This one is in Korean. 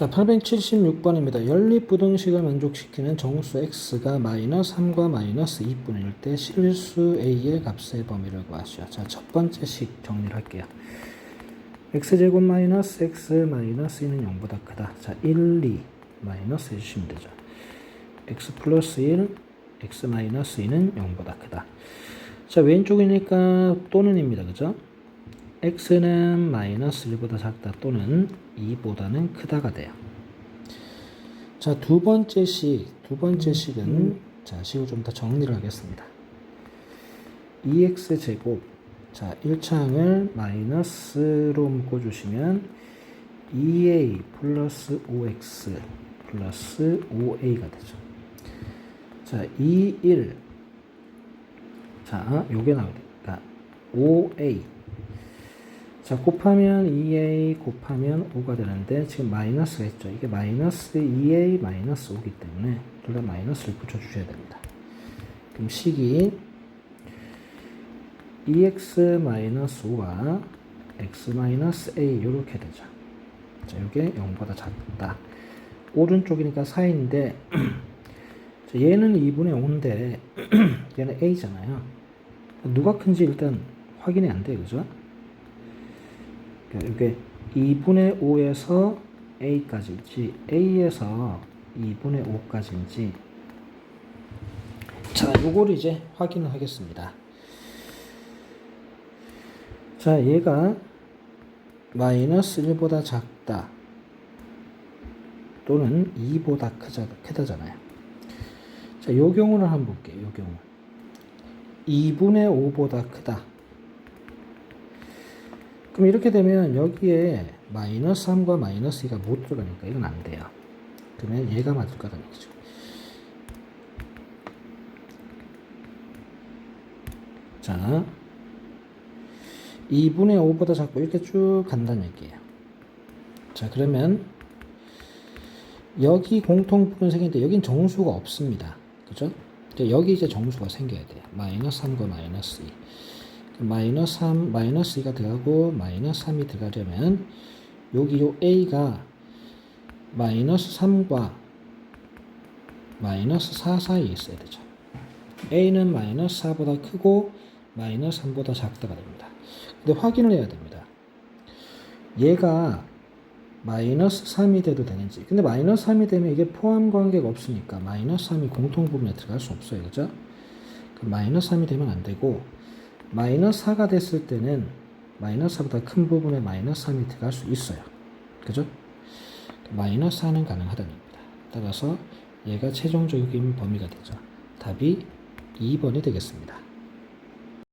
자, 876번입니다. 연립부등식을 만족시키는 정수 x가 마이너스 3과 마이너스 2분일 때 실수 a의 값의 범위를 구하시오. 자, 첫 번째 식 정리를 할게요. x제곱 마이너스 x 마이너스 2는 0보다 크다. 자, 1, 2 마이너스 해주시면 되죠. x 플러스 1, x 마이너스 2는 0보다 크다. 자, 왼쪽이니까 또는입니다. 그죠? X는 마이너스 1보다 작다 또는 2보다는 크다가 돼요. 자, 두 번째 식, 두 번째 식은 자, 식을 좀 더 정리를 하겠습니다. 2x 제곱 자, 1창을 마이너스로 묶어 주시면 2a 플러스 5x 플러스 5a가 되죠. 자, 2, 1 자, 요게 나오니까 5a 자, 곱하면 2a 곱하면 5가 되는데 지금 마이너스가 있죠. 이게 마이너스 2a 마이너스 5기 때문에 둘 다 마이너스를 붙여주셔야 됩니다. 그럼 식이 2x 마이너스 5와 x 마이너스 a 이렇게 되죠. 자, 이게 0보다 작다. 오른쪽이니까 4인데 얘는 2분의 5인데 얘는 a잖아요. 누가 큰지 일단 확인이 안 돼요. 그죠? 이게 2분의 5에서 a까지인지 a에서 2분의 5까지인지 자, 요거를 이제 확인을 하겠습니다. 자, 얘가 마이너스 1보다 작다 또는 2보다 크자, 크다잖아요. 자, 요 경우를 한번 볼게요. 요 경우. 2분의 5보다 크다. 그럼 이렇게 되면 여기에 마이너스 3과 마이너스 2가 못 들어가니까 이건 안 돼요. 그러면 얘가 맞을 거라는 얘기죠. 자, 2분의 5보다 작고 이렇게 쭉 간다는 얘기예요. 자, 그러면 여기 공통분은 생기는데 여긴 정수가 없습니다. 그죠? 여기 이제 정수가 생겨야 돼요. 마이너스 3과 마이너스 2. 마이너스 3, 마이너스 2가 들어가고 마이너스 3이 들어가려면 여기 요 A가 마이너스 3과 마이너스 4 사이에 있어야 되죠. A는 마이너스 4보다 크고 마이너스 3보다 작다가 됩니다. 근데 확인을 해야 됩니다. 얘가 마이너스 3이 돼도 되는지. 근데 마이너스 3이 되면 이게 포함 관계가 없으니까 마이너스 3이 공통 부분에 들어갈 수 없어요. 그죠? 마이너스 3이 되면 안 되고 마이너스 4가 됐을 때는 마이너스 4보다 큰 부분에 마이너스 3이 들어갈 수 있어요. 그죠? 마이너스 4는 가능하다는 겁니다. 따라서 얘가 최종적인 범위가 되죠. 답이 2번이 되겠습니다.